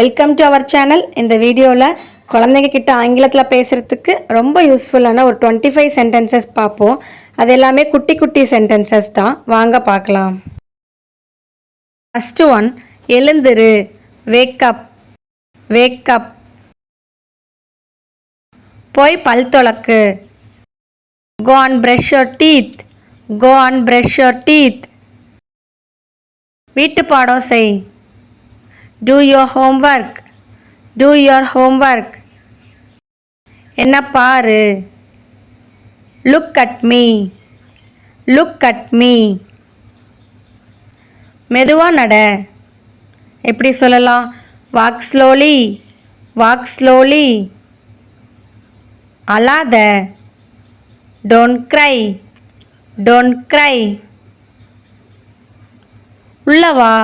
Welcome to our channel இந்த வீடியோவில் குழந்தைங்க கிட்ட ஆங்கிலத்தில் பேசுகிறதுக்கு ரொம்ப யூஸ்ஃபுல்லான ஒரு டுவெண்ட்டி ஃபைவ் சென்டென்சஸ் பார்ப்போம். அது எல்லாமே குட்டி குட்டி சென்டென்சஸ் தான். வாங்க பார்க்கலாம். ஃபஸ்ட்டு ஒன் எழுந்துரு. வேக்கப் வேக்கப் போய் பல் தொலக்கு go on brush your teeth go on brush your teeth வீட்டு பாடம் செய். Do your homework do your homework என்ன பாரு? Look at me look at me மெதுவாக நட. எப்படி சொல்லலாம்? வாக் ஸ்லோலி வாக் ஸ்லோலி அழாத. டோன்ட் க்ரை டோன்ட் க்ரை உள்ளவா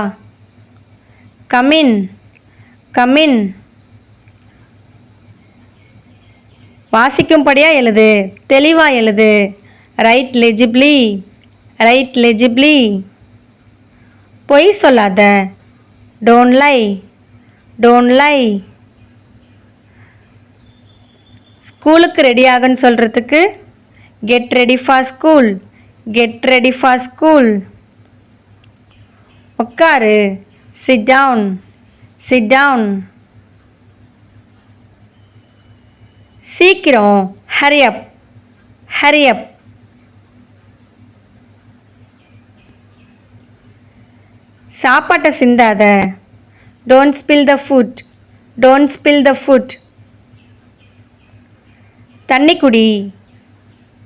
கமின் கமின் வாசிக்கும்படியாக எழுது. தெளிவாக எழுது. ரைட் லெஜிப்ளி ரைட் லெஜிப்ளி பொய் சொல்லாத. டோன்ட் லை டோன்ட் லை ஸ்கூலுக்கு ரெடி ஆகுன்னு சொல்கிறதுக்கு get ready for school get ready for school உட்காரு சிட் டவுன் சிட் டவுன் சீக்கிரம். ஹரி அப் ஹரி அப் சாப்பாட்டை சிந்தாத. Don't spill the food don't spill the food தண்ணி குடி.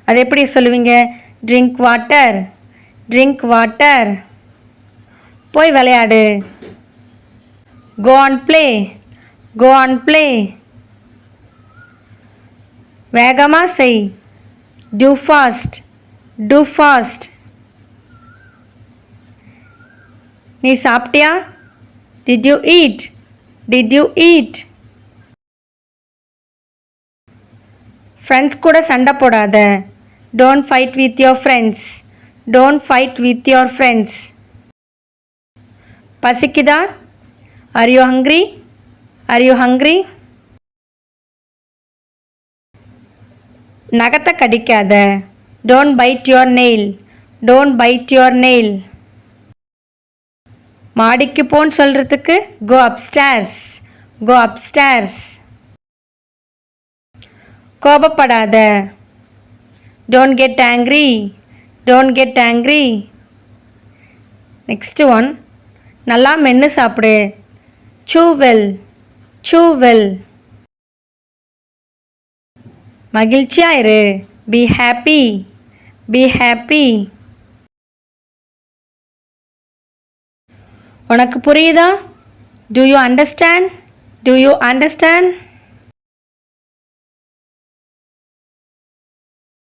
அது எப்படி சொல்லுவீங்க? ட்ரிங்க் வாட்டர் ட்ரிங்க் வாட்டர் போய் விளையாடு. Go and play go and play வேகமாக செய் டூ ஃபாஸ்ட் டூ ஃபாஸ்ட் நீ சாப்பிட்டியா? Did you eat did you eat friends கூட சண்டை போடாத. Don't fight with your friends don't fight with your friends பசிக்குதா? Are you hungry are you hungry நகத்தை கடிக்காத. Don't bite your nail don't bite your nail மாடிக்கு போன்னு சொல்கிறதுக்கு go upstairs go upstairs கோபப்படாத. Don't get angry don't get angry next one நல்லா மென்று சாப்பிடு. சூ well சூ வெல் இரு பி ஹாப்பி பி ஹாப்பி உனக்கு புரியுதா do you understand do you understand